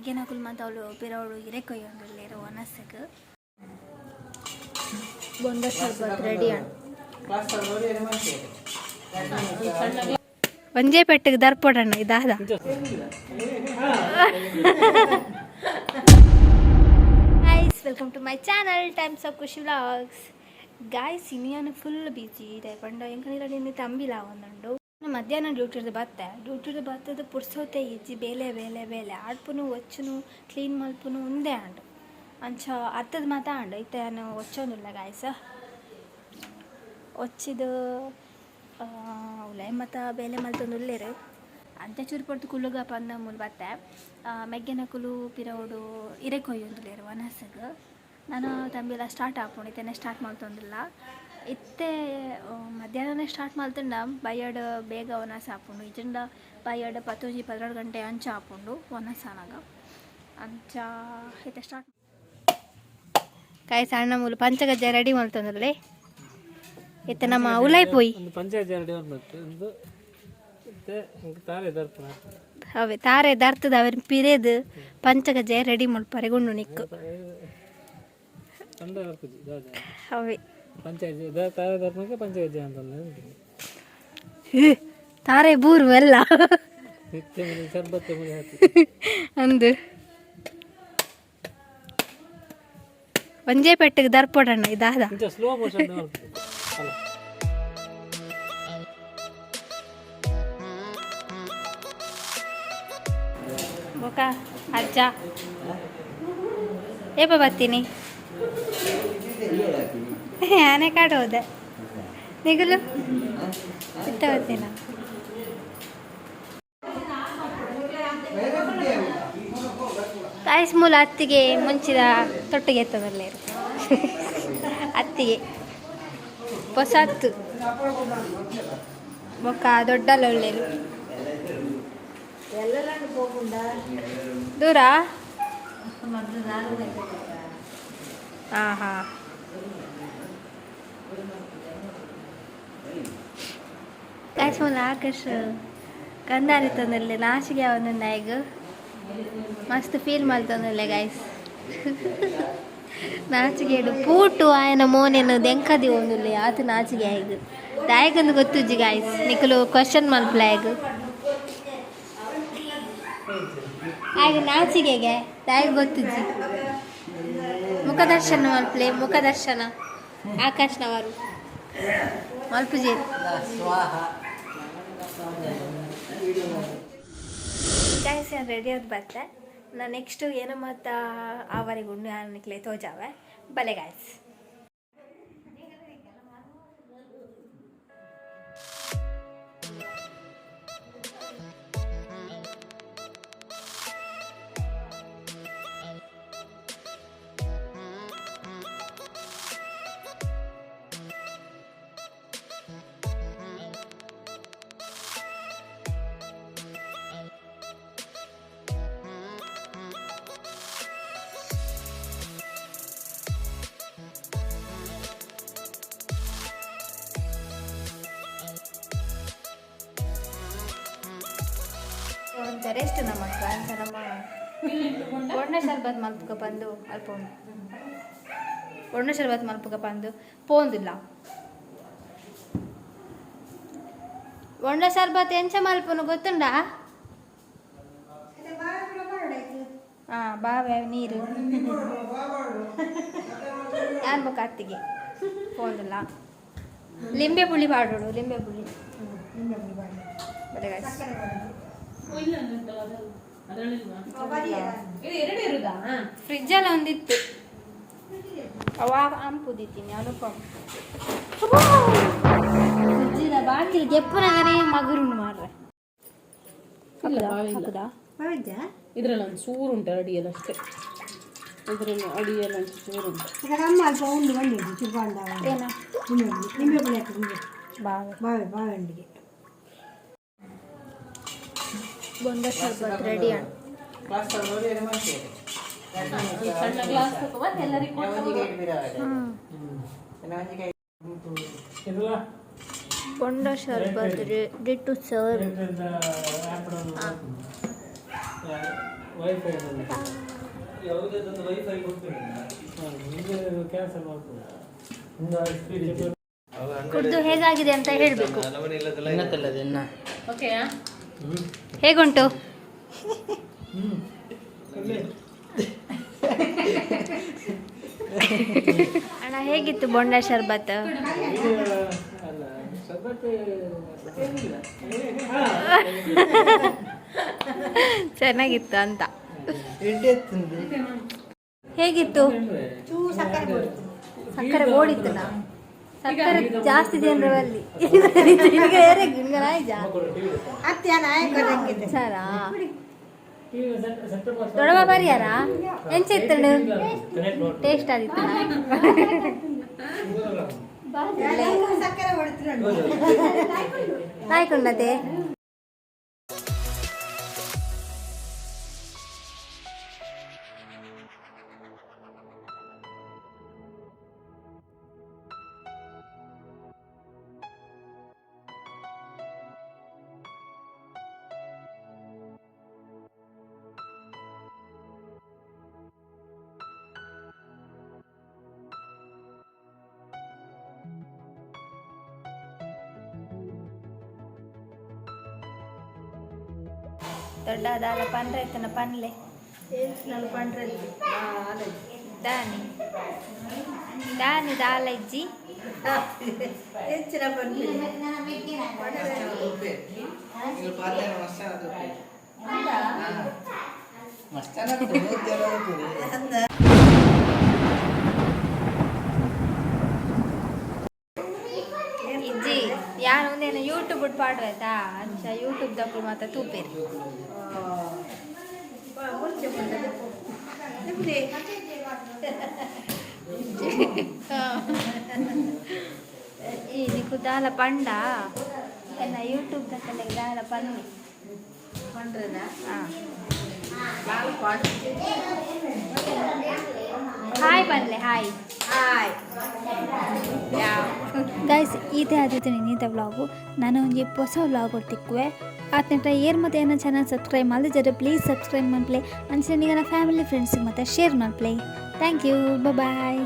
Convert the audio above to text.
ಮೆಗ್ಗೆನಕುಲು ಮತ್ತು ಅವಳು ಬೇರೆಯವಳು ಇರೇ ಒನಸಗ್ ಬೊಂಡ ಶರ್ಬತ್ ರೆಡಿ ಒಂದೇ ಪೆಟ್ಟಿಗೆ ದರ್ಪಡಣ್ಣ ಇದಾದ. Guys welcome to my channel times of Khushi vlogs guys ಇನ್ನೇನು ಫುಲ್ ಬಿಜಿ ಇದೆ ಪಂಡ ಎಂಕನಿರ ನಿನ್ನೆ ತಂಬಿಲ ಒಂದುಂಡು ಮಧ್ಯಾಹ್ನ ಡ್ಯೂಟಿದು ಬತ್ತೆ. ಡ್ಯೂಟಿದು ಭತ್ತದ ಪುರ್ಸೋತೆ ಇಜ್ಜಿ ಬೇಲೆ ಬೇಲೆ ಬೇಲೆ. ಆಡ್ಪುನು, ಒಚ್ಚುನು ಕ್ಲೀನ್ ಮಲ್ಪುನು ಒಂದೇ ಆಂಡು. ಅಂಚ ಅತ್ತದ ಮಾತ ಆಂಡು. ಇತ್ತೆ ನಾನು ಒಚ್ಚೊಂದಿಲ್ಲ ಗಾಯ್ಸ. ಒಚ್ಚಿದ ಉಲೈ ಮತ್ತು ಬೇಲೆ ಮಲ್ತೊಂದು ಉಲ್ಲೇರು ಅಂತೆ ಚೂರು ಪಡ್ತು ಕುಲ್ಲುಗ ಪಂದ ಮೂಲ ಬತ್ತೆ. ಮೆಗ್ಗೆನ ಕುಲು ಪಿರೋಡು ಇರೆ ಕೊಯ್ಯೊಂದುಲೇರು ವನಸಗ ನಾನು ತಂಬಿಲ ಸ್ಟಾರ್ಟ್ ಹಾಕೊಂಡಿದ್ದೇನೆ ಸ್ಟಾರ್ಟ್ ಮಾಡ್ತೊಂದಿಲ್ಲ ಇತ್ತೆ ಮಧ್ಯಾಹ್ನನೆ ಸ್ಟಾರ್ಟ್ ಮಾಡ್ತಂಡ ಬಯ್ಯಡ್ ಬೇಗ ಒನಸ ಹಾಕೊಂಡು ಇಜಂಡ ಬಯ್ಯಡ್ ಪತ್ತೊಂಜಿ ಪದ್ನಾರು ಗಂಟೆ ಅಂಚ ಹಾಕೊಂಡು ವನಸನಾಗ ಅಂಚ ಇತ್ತೆ ಸ್ಟಾರ್ಟ್ ಕಾಯಿ ಸಣ್ಣ ಮೂಲ ಪಂಚಗಜ್ಜೆ ರೆಡಿ ಮಾಡ್ತಂದ್ರಲ್ಲೇ ಇತ್ತೆ ನಮ್ಮ ಉಲೈ ಪೋಯಿ. ಒಂದು ರೆಡಿ ಅವೆ ತಾರೆ ದರ್ತದ ಅವ್ರ ಪಿರೇದು ಪಂಚಗಜ್ಜೆ ರೆಡಿ ಮಾಡ್ಪಾರೆ ಗುಂಡು ನಿಕ್ಕು. ಅವೆ ಪಂಚಾಯತ್ ತಾರೆ ದರ್ಪಣಕ್ಕೆ ಪಂಚಾಯತ್ ತಾರೆ ಬೂರು ಎಲ್ಲ. ನಿತ್ಯ ಮುಳಿ ಸರ್ಬತ್ತೆ ಮುಳಿ ಹಾಕಿ. ಅಂದು. ಒಂಜೇ ಪೆಟ್ಟಿಗೆ ದರ್ಪಡಣ್ಣ ಇದಾದ ಸ್ಲೋ ಮೋಷನ್ ಬೊಕ ಅಜ್ಜ. ಏಪ ಬರ್ತೀನಿ. ಆನೆ ಕಾಡು ಹೋದೆ. ನಿಗಲು? ಬರ್ತೀನ ಕಾಯಿಸ್ ಮೂಲ ಅತ್ತಿಗೆ ಮುಂಚಿದ ತೊಟ್ಟಿಗೆ ಎತ್ತದಲ್ಲೇ ಅತ್ತಿಗೆ ಹೊಸ ಹತ್ತು. ಬೊಕ್ಕ ದೊಡ್ಡ ಒಳ್ಳೆಯದು ದೂರ? ಹಾಂ ಹಾಂ ಆಕಾಶ ಕಂದಾರಿ ತಂದಲ್ಲಿ ನಾಚಿಗೆ ಒಂದೊಂದು ಈಗ ಮಸ್ತ್ ಫೀಲ್ ಮಾಡ್ತಂದಲ್ಲೇ ಗಾಯ್ಸ್ ನಾಚಿಗೆಡು ಪೂಟು ಆಯನ ಮೋನೆನು ದೆಂಕದಿ ಒಂದುಲ್ಲೆ ಆತ ನಾಚಿಗೆ ಆಯ್ಗು ದಾಯಗಂದು ಗೊತ್ತುಜ್ಜಿ ಗಾಯ್ಸ್ ನಿಕಲು ಕ್ವಶನ್ ಮಲ್ಪಲ ಆಯ್ಗ ಆಗ ನಾಚಿಗೆಗೆ ದಾಯ ಗೊತ್ತುಜ್ಜಿ ಮುಖದರ್ಶನ ಮಲ್ಪಲೆ ಮುಖದರ್ಶನ ಆಕಾಶ್ನವರು. ಮಲ್ಪುಜಿ ಗಾಯ್ಸ್ ರೆಡಿ ಆಗಿ ಬರ್ತೆ ನಾ ನೆಕ್ಸ್ಟು ಏನು ಮತ್ತ ಆವರೆಗೆ ಉಣ್ಣೆ ಅನ್ನಕ್ಲೆ ತೋಜಾವೆ. ಬಲೆ ಗಾಯ್ಸ್ ರೆಸ್ಟ್ ನಮ್ಮ ಅಕ್ಕ ಅಂತ ನಮ್ಮ ಒಣ್ಣೆ ಶರ್ಬತ್ ಮಲ್ಪಕ ಬಂದು ಅಲ್ಪ ಒಣ್ಣೆ ಶರ್ಬತ್ ಮಲ್ಪಕ ಬಂದು ಪೋಂದಿಲ್ಲ. ಒಣ್ಣ ಶರ್ಬತ್ ಎಂಚ ಮಲ್ಪನು ಗೊತ್ತುಂಡ? ಹಾಂ ಬಾವೆ ನೀರು. ಯಾರು ಬೇಕು ಅತ್ತಿಗೆ? ಪೋಂದಿಲ್ಲ. ಲಿಂಬೆ ಪುಳಿ ಬಾಡೋಡು ಲಿಂಬೆ ಪುಳಿ. ಬರೀ guys. ಫ್ರಿಜ್ ಎಲ್ಲ ಒಂದಿತ್ತು ಅವಾಗ ಅಂಪುದಿತ್ತೀನಿ ಅನುಪಮ್ ಫ್ರಿಜ್ಜಿನ ಬಾಕಿಲ್ ಗೆಪ್ಪನಾಗನೇ ಮಗುರುನು ಮಾರ್ರೆ ಹಾಕುದಾ ಇದ್ರಲ್ಲಿ ಒಂದು ಚೂರು ಉಂಟು ಅಡಿಯಲ್ಲಿ ಅಷ್ಟೇ ಇದ್ರಲ್ಲಿ ಅಡಿಯಲ್ಲಿ ಒಂದು ಚೂರು ಉಂಟು ಅಮ್ಮ ಅಲ್ಪ ಉಂಡು ಬಂದಿದ್ದು ಚಿರ್ಬಾಂಡ ಏನ ನಿಂಬೆ ಬೆಳೆ ಹಾಕಿದ್ರೆ ಬಾವೆ ಬಾವೆ ಬಾವೆ ಹಂಡಿಗೆ ಬೊಂಡ ಶರ್ಬತ್ ರೆಡಿ ಅಣ್ಣ. ಬೊಂಡ ಶರ್ಬತ್ ರೆಡಿ ಟು ಸರ್ವ್ ಕುಡ್ದು ಹೇಗಾಗಿದೆ ಅಂತ ಹೇಳಬೇಕು. ಓಕೆಯಾ ಹೇಗುಂಟು? ಅಣ್ಣ ಹೇಗಿತ್ತು ಬೊಂಡ ಶರ್ಬತ್? ಚೆನ್ನಾಗಿತ್ತು ಅಂತ. ಹೇಗಿತ್ತು? ಸಕ್ಕರೆ ಓಡಿತ್ತು ನಾ ಸಕ್ಕರೆ ಜಾಸ್ತಿ ಜನರಲ್ಲಿ ಅತ್ತೆ ನಾಯಕ ಸರಾ ದೊಡ್ಡಮ್ಮ ಬರ್ಯಾರ? ಎಂಚ ಇತ್ತಂಡು ಟೇಸ್ಟ್ ಆದಿತ್ತು? ಸಕ್ಕರೆ ಹೊಡಿತೀರ ನಾಯ್ಕೊಂಡತೆ ದೊಡ್ಡದಾದ ಪಂಡ್ರೆ ಇತ್ತನ ಪನ್ಲೆ ದಾನಿ ದಾನಿ ದಾಲಜ್ಜಿ ಹೆಚ್ಚಿನ ಬಂದು ಇಜ್ಜಿ ಯೂಟ್ಯೂಬ್ ಬಿಟ್ಟು ಆಯ್ತಾ? ಅಂಚ ಯೂಟ್ಯೂಬ್ ದಪ್ಪು ಮಾತ್ರ ತೂಪೇರಿ. ಮುಂಚೆ ಬಂದದ್ದು ನಿಮ್ದೆ ಈ ಯೂಟ್ಯೂಬ್ ದಾಲ ಪಂಡ? ಹಾಯ್ ಹಾಯ್ ಹಾಯ್ ಗೈಸ್ ಇದೇ ಆದಿತ್ತು ನಿನ್ನಿದ್ದ ವ್ಲಾಗು ನಾನು ಒಂದು ಹೊಸ ವ್ಲಾಗ್ ಕೊಡ್ತಿಕ್ಕುವೆ ಆತ್ನೆಟ ಏರ್ ಮತ್ತೆ ಏನೋ ಚಾನಲ್ ಸಬ್ಸ್ಕ್ರೈಬ್ ಮಾಡಿದ್ರೆ ಜೊತೆ ಪ್ಲೀಸ್ ಸಬ್ಸ್ಕ್ರೈಬ್ ಮಾಡ್ಪ್ಲೆ ಈಗ ಫ್ಯಾಮಿಲಿ ಫ್ರೆಂಡ್ಸಿಗೆ ಮತ್ತೆ ಶೇರ್ ಮಾಡ್ಪ್ಲೆ. Thank you bye